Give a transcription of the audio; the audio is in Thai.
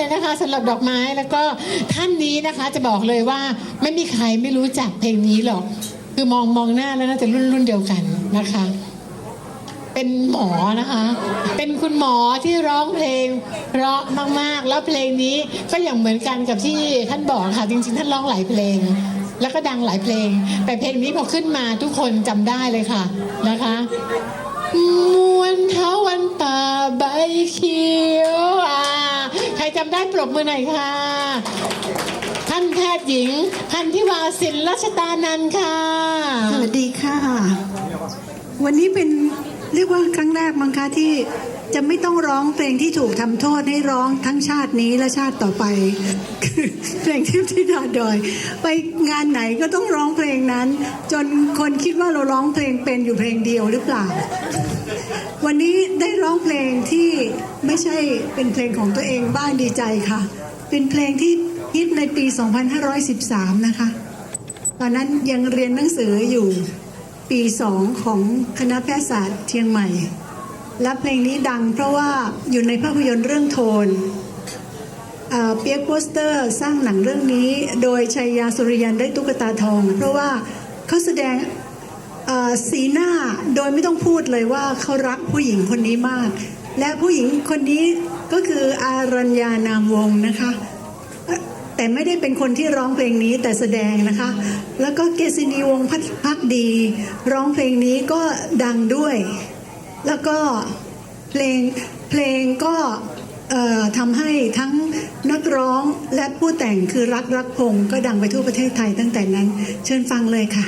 เลยนะคะสำหรับดอกไม้แล้วก็ท่านนี้นะคะจะบอกเลยว่าไม่มีใครไม่รู้จักเพลงนี้หรอก คือมองมองหน้าแล้วน่าจะรุ่นรุ่นเดียวกันนะคะ เป็นหมอนะคะ เป็นคุณหมอที่ร้องเพลงเพราะมากๆ แล้วเพลงนี้ก็อย่างเหมือนกันกับที่ท่านบอกค่ะจริงๆ ท่านร้องหลายเพลง แล้วก็ดังหลายเพลง แต่เพลงนี้พอขึ้นมาทุกคนจำได้เลยค่ะนะคะมวนเท้าวันป่าใบเขียวอ่าใครจำ ได้ปรบมือหน่อยค่ะ ท่านแพทย์หญิงพันธิวาสินรัชตานันค่ะ สวัสดีค่ะ วันนี้เป็นเรียกว่าครั้งแรกมั้งคะที่จะไม่ต้องร้องเพลงที่ถูกทำโทษให้ร้องทั้งชาตินี้และชาติต่อไป เพลงเทพธิดาดอย ไปงานไหนก็ต้องร้องเพลงนั้น จนคนคิดว่าเราร้องเพลงเป็นอยู่เพลงเดียวหรือเปล่า วันนี้ได้ร้องเพลงที่ไม่ใช่เป็นเพลงของตัวเองบ้างดีใจค่ะ เป็นเพลงที่ฮิตในปี 2513 นะคะ ตอนนั้นยังเรียนหนังสืออยู่ปีสองของคณะแพทยศาสตร์เชียงใหม่ และเพลงนี้ดังเพราะว่าอยู่ในภาพยนตร์เรื่องโทนเปียกโปสเตอร์สร้างหนังเรื่องนี้ โดยชัยยาสุริยันได้ตุ๊กตาทอง เพราะว่าเขาแสดง สีหน้าโดยไม่ต้องพูดเลยว่าเขารักผู้หญิงคนนี้มาก และผู้หญิงคนนี้ก็คืออารัญญานามวงนะคะ แต่ไม่ได้เป็นคนที่ร้องเพลงนี้แต่แสดงนะคะ แล้วก็เกษินีวงพักพักดี ร้องเพลงนี้ก็ดังด้วย แล้วก็เพลงเพลงก็ทำให้ทั้งนักร้องและผู้แต่งคือรักรักพงก็ดังไปทั่วประเทศไทยตั้งแต่นั้น เชิญฟังเลยค่ะ